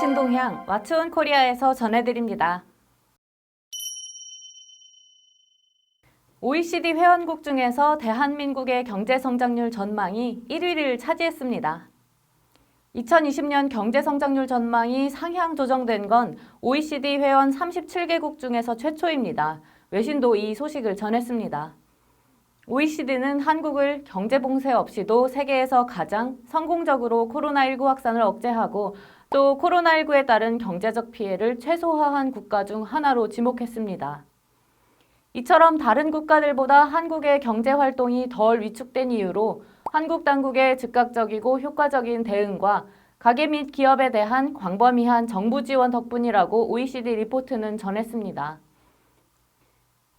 신동향 와츠온 코리아에서 전해드립니다. OECD 회원국 중에서 대한민국의 경제 성장률 전망이 1위를 차지했습니다. 2020년 경제 성장률 전망이 상향 조정된 건 OECD 회원 37개국 중에서 최초입니다. 외신도 이 소식을 전했습니다. OECD는 한국을 경제 봉쇄 없이도 세계에서 가장 성공적으로 코로나19 확산을 억제하고 또 코로나19에 따른 경제적 피해를 최소화한 국가 중 하나로 지목했습니다. 이처럼 다른 국가들보다 한국의 경제 활동이 덜 위축된 이유로 한국 당국의 즉각적이고 효과적인 대응과 가계 및 기업에 대한 광범위한 정부 지원 덕분이라고 OECD 리포트는 전했습니다.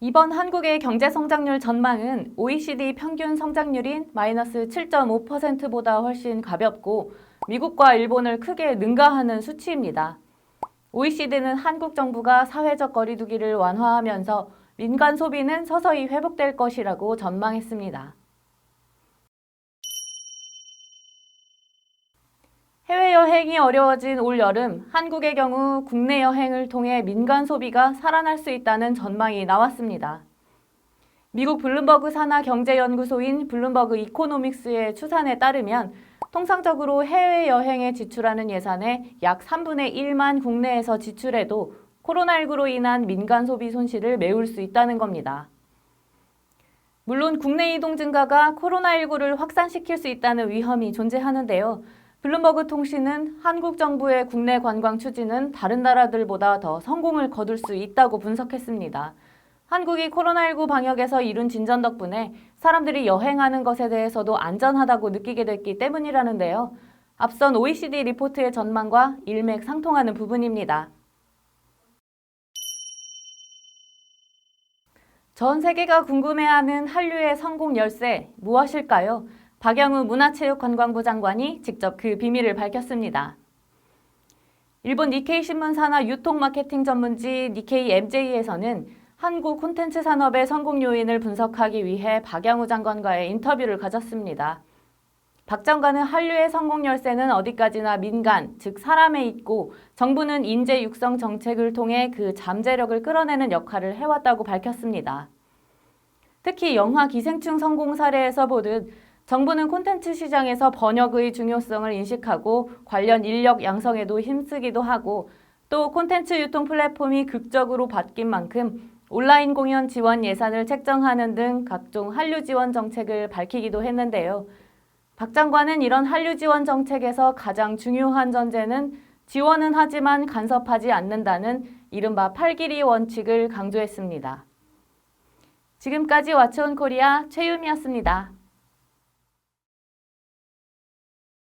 이번 한국의 경제 성장률 전망은 OECD 평균 성장률인 마이너스 7.5%보다 훨씬 가볍고 미국과 일본을 크게 능가하는 수치입니다. OECD는 한국 정부가 사회적 거리두기를 완화하면서 민간 소비는 서서히 회복될 것이라고 전망했습니다. 해외여행이 어려워진 올 여름, 한국의 경우 국내 여행을 통해 민간 소비가 살아날 수 있다는 전망이 나왔습니다. 미국 블룸버그 산하 경제연구소인 블룸버그 이코노믹스의 추산에 따르면 통상적으로 해외여행에 지출하는 예산의 약 3분의 1만 국내에서 지출해도 코로나19로 인한 민간 소비 손실을 메울 수 있다는 겁니다. 물론 국내 이동 증가가 코로나19를 확산시킬 수 있다는 위험이 존재하는데요. 블룸버그 통신은 한국 정부의 국내 관광 추진은 다른 나라들보다 더 성공을 거둘 수 있다고 분석했습니다. 한국이 코로나19 방역에서 이룬 진전 덕분에 사람들이 여행하는 것에 대해서도 안전하다고 느끼게 됐기 때문이라는데요. 앞선 OECD 리포트의 전망과 일맥상통하는 부분입니다. 전 세계가 궁금해하는 한류의 성공 열쇠 무엇일까요? 박영우 문화체육관광부 장관이 직접 그 비밀을 밝혔습니다. 일본 니케이 신문 산하 유통 마케팅 전문지 니케이 MJ에서는 한국 콘텐츠 산업의 성공 요인을 분석하기 위해 박영우 장관과의 인터뷰를 가졌습니다. 박 장관은 한류의 성공 열쇠는 어디까지나 민간, 즉 사람에 있고 정부는 인재 육성 정책을 통해 그 잠재력을 끌어내는 역할을 해왔다고 밝혔습니다. 특히 영화 기생충 성공 사례에서 보듯 정부는 콘텐츠 시장에서 번역의 중요성을 인식하고 관련 인력 양성에도 힘쓰기도 하고 또 콘텐츠 유통 플랫폼이 극적으로 바뀐 만큼 온라인 공연 지원 예산을 책정하는 등 각종 한류 지원 정책을 밝히기도 했는데요. 박 장관은 이런 한류 지원 정책에서 가장 중요한 전제는 지원은 하지만 간섭하지 않는다는 이른바 팔길이 원칙을 강조했습니다. 지금까지 와치온 코리아 최유미였습니다.